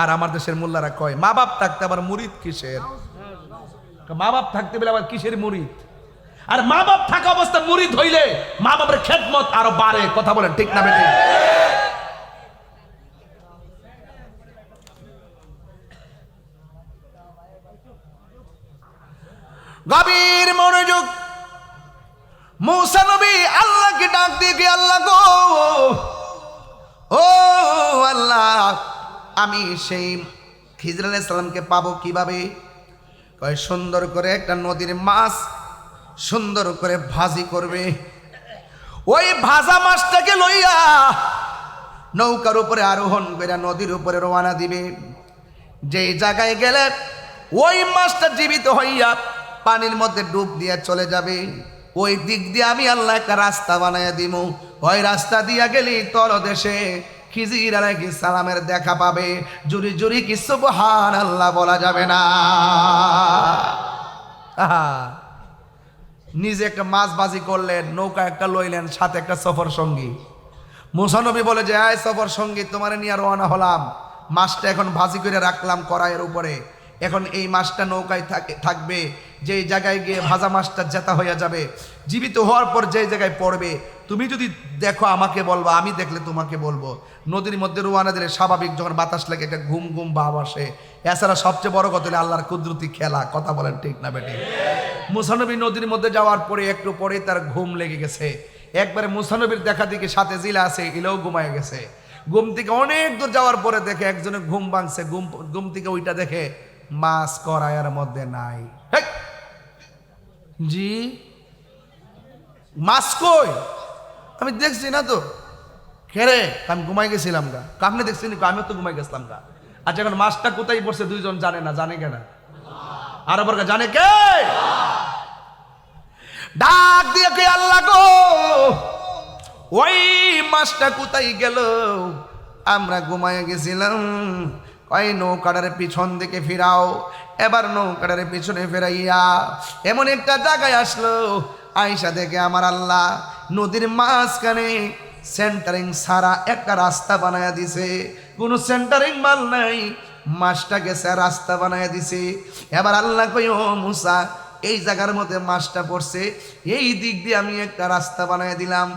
আর আমার দেশের মোল্লারা কয় মা বাপ থাকতে আবার মুরিদ কিসের? মা বাপ থাকতে বলে আবার কিসের মুরিদ? আর মা বাপ থাকা অবস্থা মুরিদ হইলে মা বাবার খেদমত আরও বাড়ে, কথা বলেন ঠিক না বেঠিক গভীর মনোযোগ। মৌসা নবী আল্লাহকে ডাক দিয়ে আল্লাহ গো? ও আল্লাহ আমি সেই খিজর আলাইসাল্লামকে পাবো কীভাবে? কয়, সুন্দর করে একটা নদীর মাছ সুন্দর করে ভাজি করবে। ওই ভাজা মাছটাকে লইয়া নৌকার উপরে আরোহণ করে নদীর উপরে রওনা দিবে। যেই জায়গায় গেলে ওই মাছটা জীবিত হইয়া পানির মধ্যে ডুব দিয়ে চলে যাবে। ওই দিক দিয়ে আমি আল্লাহ একটা রাস্তা বানাইয়া দিব ওই রাস্তা দিয়া গেলি তলদেশে খিজির আলাইহি সালামের দেখা পাবে। জুরি জুরি কি সুবহান আল্লাহ বলা যাবে না। নিজে একটা মাছ বাজি করলেন, নৌকা একটা লইলেন, সাথে একটা সফর সঙ্গী। মুসানবী বলে যে আয় সফর সঙ্গী, তোমার নিয়ে রওনা হলাম। মাছটা এখন ভাজি করে রাখলাম কড়াইয়ের উপরে। এখন এই মাছটা নৌকায় থাকে, থাকবে। যেই জায়গায় গিয়ে ভাজা মাছটা জেতা হয়ে যাবে, জীবিত হওয়ার পর যেই জায়গায় পড়বে, তুমি যদি দেখো আমাকে বলব, আমি দেখলে তোমাকে বলব। নদীর মধ্যে রোয়ানা দিলে স্বাভাবিক যখন বাতাস লাগে, একটা ঘুম ঘুম ভাব আসে। এছাড়া সবচেয়ে বড় কথা হলে আল্লাহর কুদরতি খেলা, কথা বলেন ঠিক না বেটি মুসানবী নদীর মধ্যে যাওয়ার পরে, একটু পরে তার ঘুম লেগে গেছে। একবারে মুসানবীর দেখা দিকে সাথে জিলা আছে ইলেও ঘুমায় গেছে। ঘুম থেকে অনেক দূর যাওয়ার পরে দেখে একজনে ঘুম ভাঙছে, ঘুম ঘুম থেকে ওইটা দেখে মাছ করায়ের মধ্যে নাই! জি? মাছ কই? আমি দেখছি না তো। খেরে আমি ঘুমাই গেছিলাম গা। কামনে দেখছি না আমিও তো ঘুমাই গেছিলাম গা। আচ্ছা এখন মাছটা কোথায় পড়ছে দুইজন জানে না, জানে কেনা আর আবার জানে কে? ডাক দিয়ে কে আল্লাহ গো, ওই মাছটা কোথায় গেল? আমরা ঘুমায় গেছিলাম। ওই নৌকাটার পিছন দিকে ফিরাও, এবার নৌকাটার পিছনে ফেরাইয়া এমন একটা জায়গায় আসলো। আয়সা দেখে আমার আল্লাহ নদীর মাঝখানে সেন্টারিং সারা একটা রাস্তা বানায়া দিছে। কোনো সেন্টারিং মাল নাই মাছটা গেছে রাস্তা বানায়া দিছে। এবার আল্লাহ কই ও মুসা, এই জায়গার মধ্যে মাছটা পড়ছে, এই দিক দিয়ে আমি একটা রাস্তা বানায় দিলাম।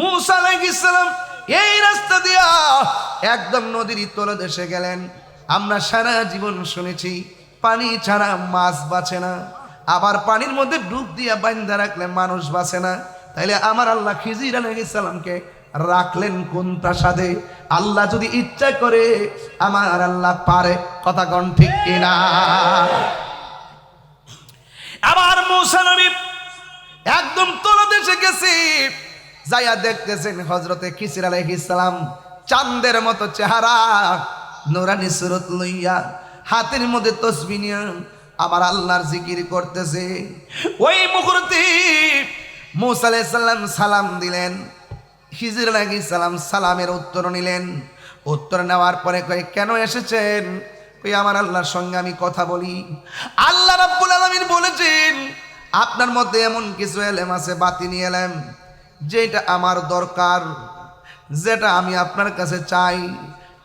মুসা আলাইহিসসালাম এই রাস্তা দিয়া একদম নদীর তলদেশে গেলেন। আমরা সারা জীবন শুনেছি, পানি ছাড়া মাছ বাঁচে না। আবার পানির মধ্যে ডুব দিয়া বান্দা রাখলে মানুষ বাঁচে না। তাইলে আমার আল্লাহ খিজির আলাইহিসসালামকে রাখলেন কোন প্রাসাদে? আল্লাহ যদি ইচ্ছা করে, আমার আল্লাহ পারে। কথা কন ঠিক কিনা? আবার মৌসা নবী একদম তলদেশে গেছে। যাইয়া দেখতেছেন হজরতে খিসির আলাইহিসসালাম চাঁদের মতো চেহারা। নোরানি সুরত লইয়া হাতের মধ্যে তসবি নিয়ে আমার আল্লাহর জিকির করতেছে। ওই মুহূর্তে আলাইহিসসালাম সালাম দিলেন। খিজির আলাইহিসসালাম সালামের উত্তর নিলেন। উত্তর নেওয়ার পরে কয়ে, কেন এসেছেন? ওই আমার আল্লাহর সঙ্গে আমি কথা বলি। আল্লাহ রাব্বুল আলামিন বলেছেন, আপনার মধ্যে এমন কিছু এলেম আছে, বাতিনি এলেম, যেটা আমার দরকার, যেটা আমি আপনার কাছে চাই।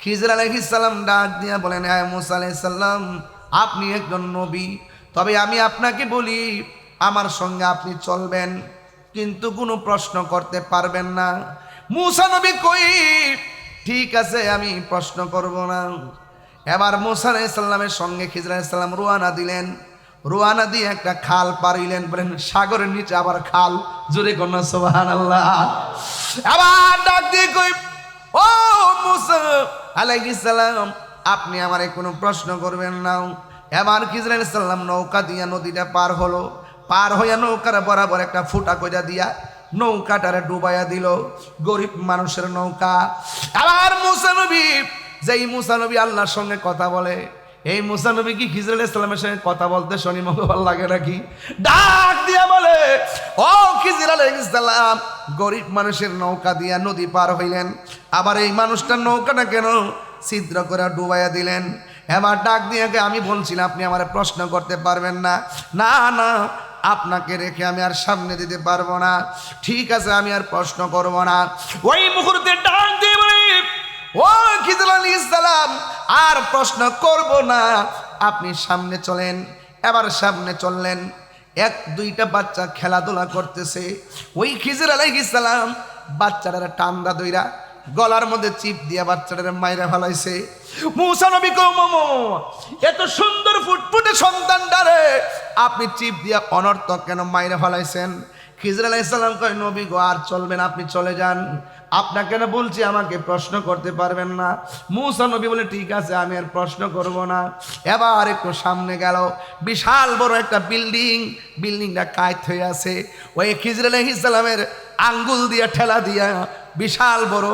খিজর আলাইহিস সালাম ডাক দিয়া বলেন হ্যাঁ মুসা আলাইহিস সালাম, আপনি একজন নবী। তবে আমি আপনাকে বলি, আমার সঙ্গে আপনি চলবেন, কিন্তু কোনো প্রশ্ন করতে পারবেন না। মুসা নবী কই? ঠিক আছে, আমি প্রশ্ন করব না। এবার মুসা আলাইসাল্লামের সঙ্গে খিজর আলাইসাল্লাম রুয়ানা দিলেন। রুয়ানা দিয়ে একটা খাল পারিলেন বলেন, সাগরের নিচে আবার খাল জুড়ে কন্যা সোহান আল্লাহ আবার ডাক দিয়ে কই, ও মুসা আলাইহিসসালাম আপনি আমারে কোনো প্রশ্ন করবেন না। এবার খিজর সাল্লাম নৌকা দিয়া নদীটা পার হলো। পার হইয়া নৌকার বরাবর একটা ফুটা কইরা দিয়া নৌকাটারে ডুবাইয়া দিল। গরিব মানুষের নৌকা। আবার মুসানবী যেই মুসানবী আল্লাহর সঙ্গে কথা বলে এই মুসা নবী কি খিজর ইসলামের সঙ্গে কথা বলতে শনি মঙ্গল লাগে নাকি? ডাক দিয়া বলে, ও খিজির আলাইহিসসালাম গরিব মানুষের নৌকা দিয়া নদী পার হইলেন। আবার এই মানুষটার নৌকাটা কেন ছিদ্র করে ডুবাইয়া দিলেন? এবার ডাক দিয়ে আমি বলছিলাম, আপনি আমার প্রশ্ন করতে পারবেন না। না না, আপনাকে রেখে আমি আর সামনে দিতে পারব না। ঠিক আছে, আমি আর প্রশ্ন করব না। ওই মুহূর্তে ডাক দিয়ে ও খিজর আলী ইসলাম আর প্রশ্ন করব না। আপনি সামনে চলেন, এবার সামনে চললেন। এক, দুইটা বাচ্চা খেলাধুলা করতেছে। ওই খিজির আলাইহিসালাম বাচ্চাটারা টান্দা দইরা গলার মধ্যে চিপ দিয়ে বাচ্চাটারে মাইরা ফেলাইছে। মুসা নবী কো এত সুন্দর ফুটফুটে সন্তানটারে আপনি চিপ দিয়ে অনর্থক কেন মাইরা ফেলাইছেন? খিজর আলাইসাল্লাম কয়, নবী গো, আর চলবেন, আপনি চলে যান। আপনাকে না বলছি, আমাকে প্রশ্ন করতে পারবেন না। মুসা নবী বলে, ঠিক আছে, আমি আর প্রশ্ন করব না। এবার একটু সামনে গেল, বিশাল বড় একটা বিল্ডিং, বিল্ডিংটা কায়ত হয়ে আছে। ওই খিজরুল আলাইহিস সালামের আঙ্গুল দিয়ে ঠেলা দিয়া বিশাল বড়